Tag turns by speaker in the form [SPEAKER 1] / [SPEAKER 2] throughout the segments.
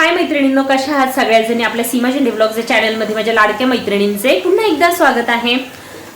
[SPEAKER 1] हाय मैत्रिणींनो कशा आहात सगळ्याजणी? आपल्या सीमा झेंडे ब्लॉगच्या चॅनलमध्ये माझ्या लाडक्या मैत्रिणींचे पुन्हा एकदा स्वागत आहे.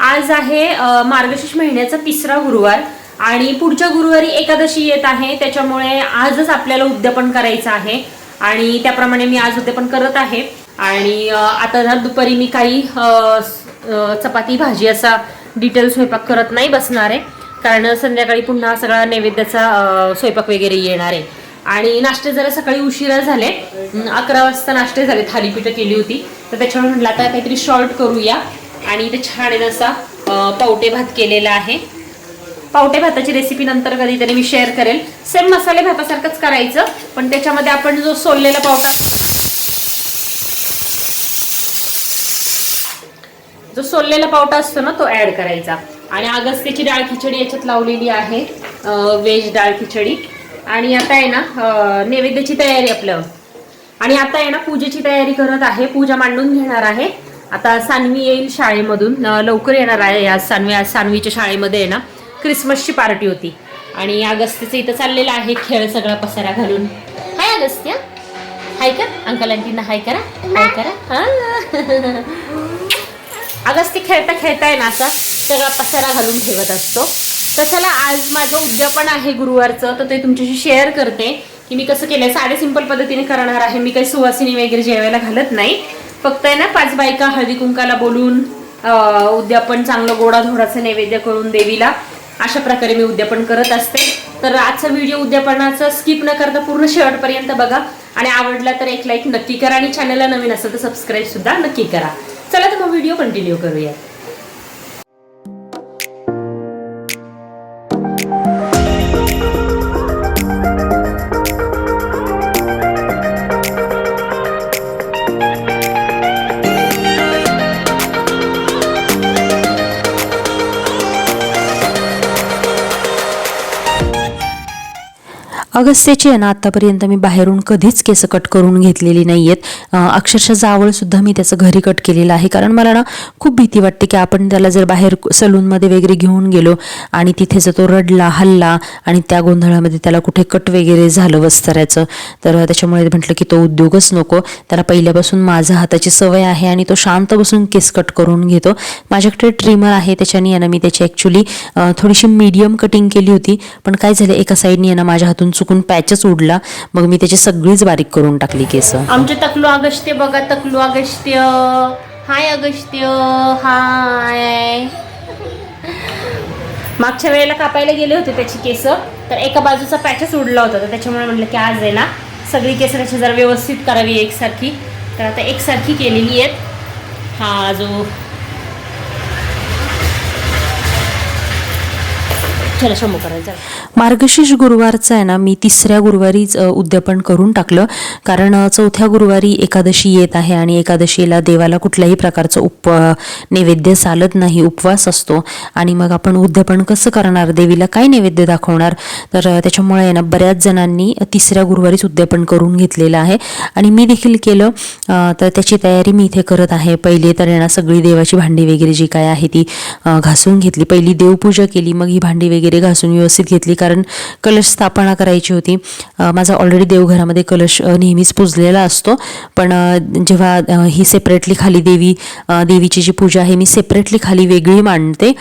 [SPEAKER 1] आज आहे मार्गशीर्ष महिन्याचा तिसरा गुरुवार आणि पुढच्या गुरुवारी एकादशी येत आहे. त्याच्यामुळे आजच आपल्याला उद्यापन करायचं आहे आणि त्याप्रमाणे मी आज उद्यापन करत आहे. आणि आता जर दुपारी मी काही चपाती भाजी असा डिटेल स्वयंपाक करत नाही बसणार आहे. कारण संध्याकाळी पुन्हा सगळा नैवेद्याचा स्वयंपाक वगैरे येणार आहे. आणि नाश्ते जरा सकाळी उशिरा झाले. अकरा वाजता नाश्ते झाले थालीपीठं केली होती. तर त्याच्यामुळे म्हटलं आता काहीतरी शॉर्ट करूया. आणि इथे छान आहे असा पावटे भात केलेला आहे. पावटे भाताची रेसिपी नंतर कधीतरी मी शेअर करेल. सेम मसाले भातासारखंच करायचं पण त्याच्यामध्ये आपण जो सोललेला पावटा जो सोललेला पावटा असतो ना तो ऍड करायचा. आणि अगस्त्याची डाळ खिचडी याच्यात लावलेली आहे. व्हेज डाळ खिचडी. आणि आता आहे ना नैवेद्याची तयारी आपलं. आणि आता आहे ना पूजेची तयारी करत आहे. पूजा मांडून घेणार आहे. आता सानवी येईल शाळेमधून. लवकर येणार आहे. आज सानवी आज सानवीच्या शाळेमध्ये आहे ना क्रिसमसची पार्टी होती. आणि अगस्त्यचं इथं चाललेलं आहे. खेळ सगळा पसारा घालून. हाय अगस्त्य. हाय कर. अंकल आंटींना हाय करा. हाय करा. हा. अगस्ती खेळता खेळता आहे ना असा सगळा पसारा घालून ठेवत असतो. तर चला आज माझं उद्यापन आहे गुरुवारचं तर ते तुमच्याशी शेअर करते की मी कसं केलंय. साधे सिंपल पद्धतीने करणार आहे. मी काही सुवासिनी वगैरे जेवायला घालत नाही. फक्त आहे ना पाच बायका हळदी कुंकाला बोलून उद्यापन चांगलं गोडा धोडाचं नैवेद्य करून देवीला अशा प्रकारे मी उद्यापन करत असते. तर आजचा व्हिडिओ उद्यापनाचा स्किप न करता पूर्ण शेवटपर्यंत बघा. आणि आवडला तर एक लाईक नक्की करा. आणि चॅनलला नवीन असेल तर सबस्क्राईब सुद्धा नक्की करा. चला तर मग व्हिडिओ कंटिन्यू करूया.
[SPEAKER 2] अगस्त्याची आहे ना आत्तापर्यंत मी बाहेरून कधीच केस कट करून घेतलेली नाही आहेत अक्षरशः जावळसुद्धा मी त्याचं घरी कट केलेलं आहे. कारण मला ना खूप भीती वाटते की आपण त्याला जर बाहेर सलूनमध्ये वगैरे घेऊन गेलो आणि तिथे जर तो रडला हल्ला आणि त्या गोंधळामध्ये त्याला कुठे कट वगैरे झालं वस्त्राचं तर त्याच्यामुळे म्हटलं की तो उद्योगच नको. त्याला पहिल्यापासून माझ्या हाताची सवय आहे आणि तो शांत बसून केस कट करून घेतो. माझ्याकडे ट्रिमर आहे त्याच्याने आहे ना मी त्याची ॲक्च्युली थोडीशी मीडियम कटिंग केली होती. पण काय झालं एका साईडनी आहे ना माझ्या हातून चुक चुकून पॅचच उडला मग मी त्याची सगळीच बारीक करून टाकली केस.
[SPEAKER 1] आमचे तकलू अगस्त्य बघा तकलू अगस्त्य. हाय अगस्त्य हाय. मागच्या वेळेला कापायला गेले होते त्याची केस तर एका बाजूचा पॅचच उडला होता तर त्याच्यामुळे म्हटलं की आज आहे ना सगळी केस त्याची जरा व्यवस्थित करावी एकसारखी. तर आता एकसारखी केलेली आहेत. हा जो शंभू
[SPEAKER 2] मार्गशीर्ष गुरुवारचं आहे ना मी तिसऱ्या गुरुवारीच उद्यापन करून टाकलं. कारण चौथ्या गुरुवारी एकादशी येत आहे आणि एकादशीला देवाला कुठल्याही प्रकारचं उप नैवेद्य चालत नाही उपवास असतो. आणि मग आपण उद्यापन कसं करणार? देवीला काय नैवेद्य दाखवणार? तर त्याच्यामुळे आहे ना बऱ्याच जणांनी तिसऱ्या गुरुवारीच उद्यापन करून घेतलेलं आहे. आणि मी देखील केलं. तर त्याची तयारी मी इथे करत आहे. पहिले तर ना सगळी देवाची भांडी वगैरे जी काय आहे ती घासून घेतली. पहिली देवपूजा केली मग ही भांडी वगैरे घासून व्यवस्थित घेतली कारण कलश स्थापना करायची होती. माझा ऑलरेडी देवघरामध्ये कलश नेहमीच पुजलेला असतो. पण जेव्हा ही सेपरेटली खाली देवी देवीची जी पूजा आहे मी सेपरेटली खाली वेगळी मांडते.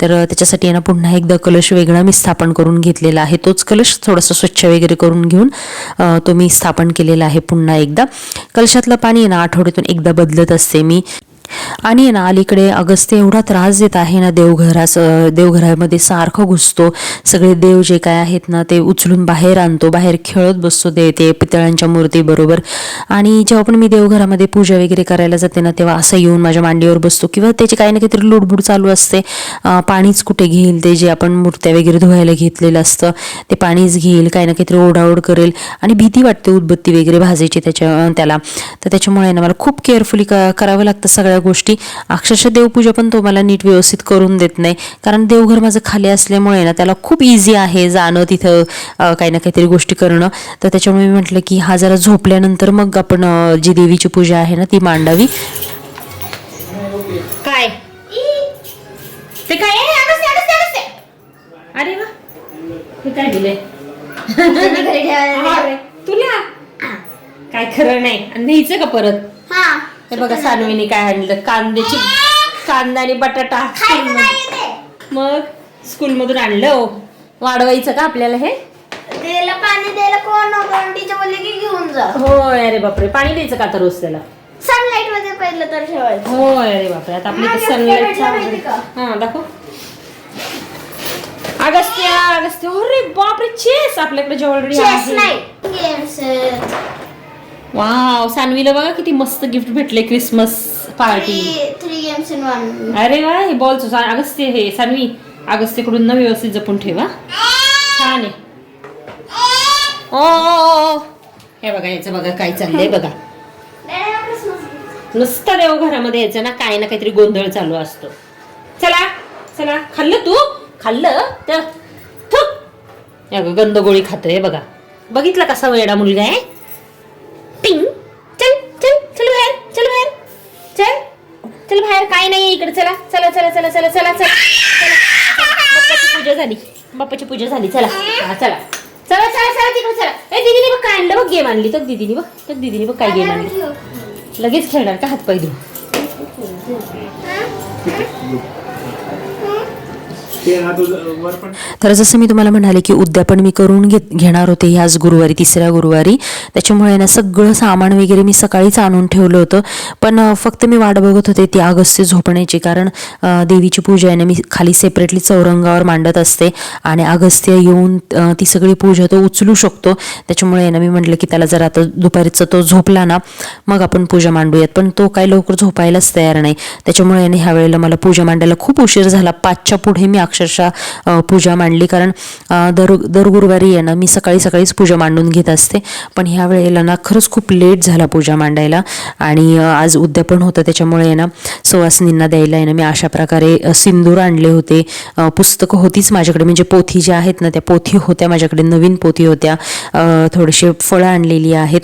[SPEAKER 2] तर त्याच्यासाठी आहे ना पुन्हा एकदा कलश वेगळा मी स्थापन करून घेतलेला आहे. तोच कलश थोडासा स्वच्छ वगैरे करून घेऊन तो मी स्थापन केलेला आहे पुन्हा एकदा. कलशातलं पाणी आहे ना आठवड्यातून एकदा बदलत असते मी. आणि ना अलीकडे अगस्त्य एवढा त्रास देत आहे ना देवघरास देवघरामध्ये सारखं घुसतो. सगळे देव जे काय आहेत ना ते उचलून बाहेर आणतो. बाहेर खेळत बसतो दे ते पितळांच्या मूर्तीबरोबर आणि जेव्हा पण मी देवघरामध्ये पूजा वगैरे करायला जाते ना तेव्हा असं येऊन माझ्या मांडीवर बसतो. किंवा त्याची काही ना काहीतरी लुडबुड चालू असते. पाणीच कुठे घेईल ते जे आपण मूर्त्या वगैरे धुवायला घेतलेलं असतं ते पाणीच घेईल काही ना काहीतरी ओढाओढ करेल. आणि भीती वाटते उदबत्ती वगैरे भाजायची त्याच्या त्याला. तर त्याच्यामुळे ना मला खूप केअरफुली करावं लागतं सगळ्या गोष्टी. अक्षरशः देवपूजा पण तो मला नीट व्यवस्थित करून देत नाही. कारण देवघर माझं खाली असल्यामुळे ना त्याला खूप इझी आहे जाणं तिथं काही ना काहीतरी गोष्टी करणं. तर त्याच्यामुळे मी म्हटलं की हा जरा झोपल्यानंतर मग आपण जी देवीची पूजा आहे ना ती मांडावी.
[SPEAKER 1] काय? ते काय? आहे? अगस्त्य, अगस्त्य, अगस्त्य. अरे वा. हे काय दिले तुला? काय खरं नाही. आणि न्यायचं का परत?
[SPEAKER 3] हा.
[SPEAKER 1] हे बघा सानवीने काय आणलं? कांद्याची कांदा आणि बटाटा मग स्कूल मधून आणलं हो. वाढवायचं का आपल्याला हे?
[SPEAKER 3] पाणी द्यायला कोण बोलले की घेऊन जा.
[SPEAKER 1] होय अरे बापरे. पाणी द्यायचं का आता रोज त्याला?
[SPEAKER 3] सनलाईटमध्ये पहिलं तर ठेवायचं.
[SPEAKER 1] होय अरे बापरे. आता आपली
[SPEAKER 3] माझ्या
[SPEAKER 1] सनलाईट? हा दाखव. अगस्त्या अगस्त्या. अरे बापरे चेस आपल्याकडे ज्वेलरी
[SPEAKER 3] चेस
[SPEAKER 1] आहे.
[SPEAKER 3] गेम्स
[SPEAKER 1] वाव सानवीला बघा किती मस्त गिफ्ट भेटले Christmas party
[SPEAKER 3] three games in one
[SPEAKER 1] अरे वा हे बॉलच अगस्त्य हे सानवी अगस्त्यकडून ना व्यवस्थित जपून ठेवा. छान आहे. ओ. हे बघा याचं बघा काय चाललंय बघा. नुसतं देव घरामध्ये यायचं ना काही ना काहीतरी गोंधळ चालू असतो. चला चला खाल्लं तू? खाल्लं? तर थू. या गं, गंध गोळी खातोय बघा. बघितलं कसा वेडा मुलगा आहे? टिंग चल चल चल बाहेर चल बाहेर. चल. चल बाहेर काय नाही इकडे. चला चला चला चला चला चला चला. बाप्पाची पूजा झाली. बाप्पाची पूजा झाली. चला. चला. चला चला चला तिकडे चला. ए दिदीने बघ काय आणलं बघ गेम आणली. तर दिदीने बघ. तर दिदीने बघ काय गेम आणली. लगेच खेळणार का हातपाय धुवून?
[SPEAKER 2] तर जसं मी तुम्हाला म्हणाले की उद्यापन मी करून घेत घेणार होते ह्याच गुरुवारी तिसऱ्या गुरुवारी. त्याच्यामुळे ना सगळं सामान वगैरे मी सकाळीच आणून ठेवलं होतं. पण फक्त मी वाट बघत होते ती अगस्त्य झोपण्याची कारण देवीची पूजा आहे ना मी खाली सेपरेटली चौरंगावर मांडत असते. आणि अगस्त्य येऊन ती सगळी पूजा तो उचलू शकतो. त्याच्यामुळे आहे ना मी म्हटलं की त्याला जर आता दुपारीचा तो झोपला ना मग आपण पूजा मांडूयात. पण तो काही लवकर झोपायलाच तयार नाही. त्याच्यामुळे ना ह्या वेळेला मला पूजा मांडायला खूप उशीर झाला. पाचच्या पुढे मी अक्षरशः पूजा मांडली. कारण दर दर गुरुवारी आहे ना मी सकाळी सकाळीच पूजा मांडून घेत असते. पण ह्या वेळेला ना खरंच खूप लेट झाला पूजा मांडायला. आणि आज आज उद्यापन होतं. त्याच्यामुळे आहे ना सुवासिनींना द्यायला आहे ना मी अशा प्रकारे सिंदूर आणले होते. पुस्तकं होतीच माझ्याकडे. म्हणजे पोथी ज्या आहेत ना त्या पोथी होत्या माझ्याकडे. नवीन पोथी होत्या. थोडेसे फळं आणलेली आहेत.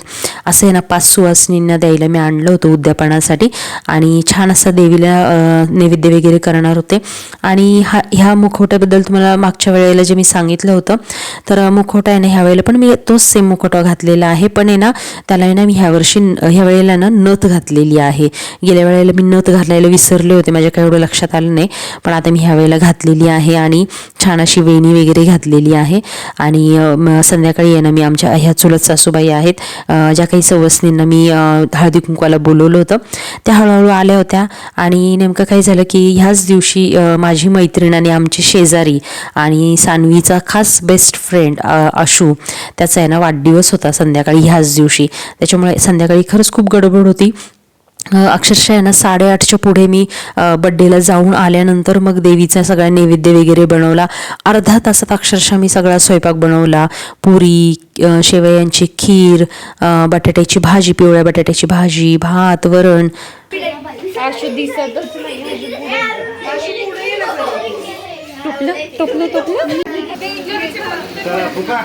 [SPEAKER 2] असं आहे ना पाच सुवासिनींना द्यायला मी आणलं होतं उद्यापनासाठी. आणि छान असा देवीला नैवेद्य वगैरे करणार होते. आणि हा ह्या मुखवट्याबद्दल तुम्हाला मागच्या वेळेला जे मी सांगितलं होतं तर मुखवटा आहे ना ह्या वेळेला पण मी तोच सेम मुखवटा घातलेला आहे. पण आहे ना त्याला आहे ना मी ह्या वर्षी ह्या वेळेला ना नथ घातलेली आहे. गेल्या वेळेला मी नथ घालायला विसरले होते माझ्या काही एवढं लक्षात आलं नाही. पण आता मी ह्या वेळेला घातलेली आहे आणि छान अशी वेणी वगैरे घातलेली आहे. आणि संध्याकाळी आहे ना मी आमच्या ह्या चुलत सासूबाई आहेत. ज्या काही सवसनींना मी हळदी कुंकवाला बोलवलं होतं त्या हळूहळू आल्या होत्या. आणि नेमकं काय झालं की ह्याच दिवशी माझी मैत्रीण आणि आमची शेजारी आणि सानवीचा खास बेस्ट फ्रेंड आशू त्याचा आहे ना वाढदिवस होता संध्याकाळी ह्याच दिवशी. त्याच्यामुळे संध्याकाळी खरंच खूप गडबड होती. अक्षरशः आहे ना साडेआठच्या पुढे मी बड्डेला जाऊन आल्यानंतर मग देवीचा सगळा नैवेद्य वगैरे बनवला. अर्धा तासात अक्षरशः मी सगळा स्वयंपाक बनवला. पुरी शेवयांची खीर बटाट्याची भाजी पिवळ्या बटाट्याची भाजी भात वरण.
[SPEAKER 1] टोपलं टोपलं
[SPEAKER 4] चला फुका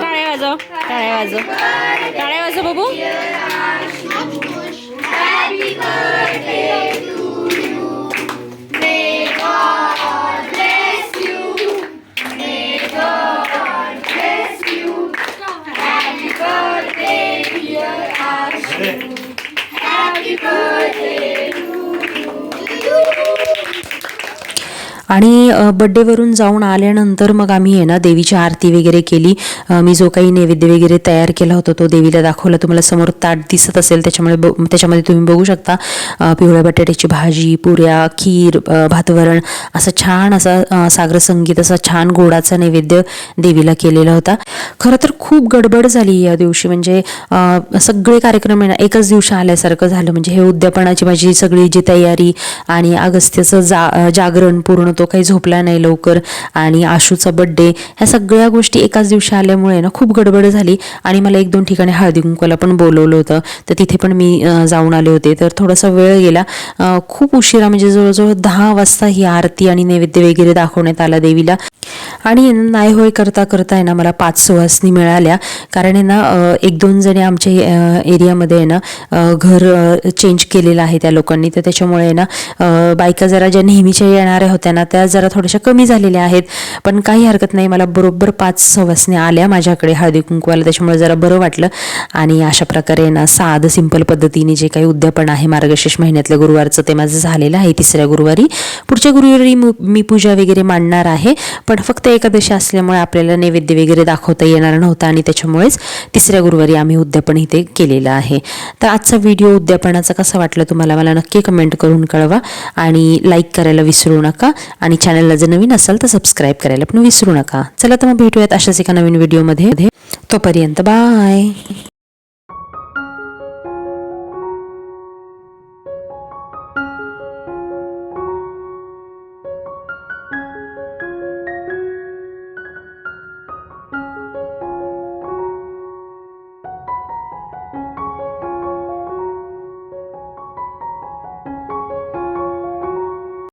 [SPEAKER 1] टाळ्या वाजव टाळ्या वाजव टाळ्या वाजव बाबू
[SPEAKER 2] आणि बड्डेवरून जाऊन आल्यानंतर मग आम्ही आहे ना देवीची आरती वगैरे केली. मी जो काही नैवेद्य वगैरे तयार केला होता तो देवीला दाखवला. तुम्हाला समोर ताट दिसत असेल त्याच्यामुळे ब त्याच्यामध्ये तुम्ही बघू शकता. पिवळ्या बटाट्याची भाजी पुऱ्या खीर भातवरण असं छान असा सागर संगीत असा छान गोडाचा नैवेद्य देवीला केलेला होता. खरं तर खूप गडबड झाली या दिवशी. म्हणजे सगळे कार्यक्रम आहे ना एकाच दिवशी आल्यासारखं झालं. म्हणजे हे उद्यापनाची माझी सगळी जी तयारी आणि अगस्त्याचं जा जागरण पूर्ण तो काही झोपला नाही लवकर आणि आशूचा बड्डे ह्या सगळ्या गोष्टी एकाच दिवशी आल्यामुळे ना खूप गडबड झाली. आणि मला एक दोन ठिकाणी हळदी कुंकवाला पण बोलवलं होतं. तर तिथे पण मी जाऊन आले होते. तर थोडासा वेळ गेला. खूप उशिरा म्हणजे जवळजवळ दहा वाजता ही आरती आणि नैवेद्य वगैरे दाखवण्यात आला देवीला. आणि नाही होय करता करता आहे ना मला पाच सुवासनी मिळाल्या. कारण आहे ना एक दोन जणी आमच्या एरियामध्ये आहे ना घर चेंज केलेलं आहे त्या लोकांनी. तर त्याच्यामुळे आहे ना बायका जरा ज्या नेहमीच्या येणाऱ्या होत्या ना त्या जरा थोड्याशा कमी झालेल्या आहेत. पण काही हरकत नाही. मला बरोबर पाच सवासनी आल्या माझ्याकडे हळदी कुंकवाला. त्याच्यामुळे जरा बरं वाटलं. आणि अशा प्रकारे आहे ना साधं सिंपल पद्धतीने जे काही उद्यापन आहे मार्गशीर्ष महिन्यातलं गुरुवारचं ते माझं झालेलं आहे तिसऱ्या गुरुवारी. पुढच्या गुरुवारी मी पूजा वगैरे मांडणार आहे. पण फक्त एकादशी असल्यामुळे आपल्याला नैवेद्य वगैरे दाखवता येणार नव्हता आणि त्याच्यामुळेच तिसऱ्या गुरुवारी आम्ही उद्यापन इथे केलेलं आहे. तर आजचा व्हिडिओ उद्यापनाचा कसा वाटला तुम्हाला मला नक्की कमेंट करून कळवा. आणि लाईक करायला विसरू नका. आणि चॅनलला जर नवीन असाल तर सबस्क्राईब करायला पण विसरू नका. चला तर मग भेटूयात अशाच एका नवीन व्हिडिओमध्ये तोपर्यंत बाय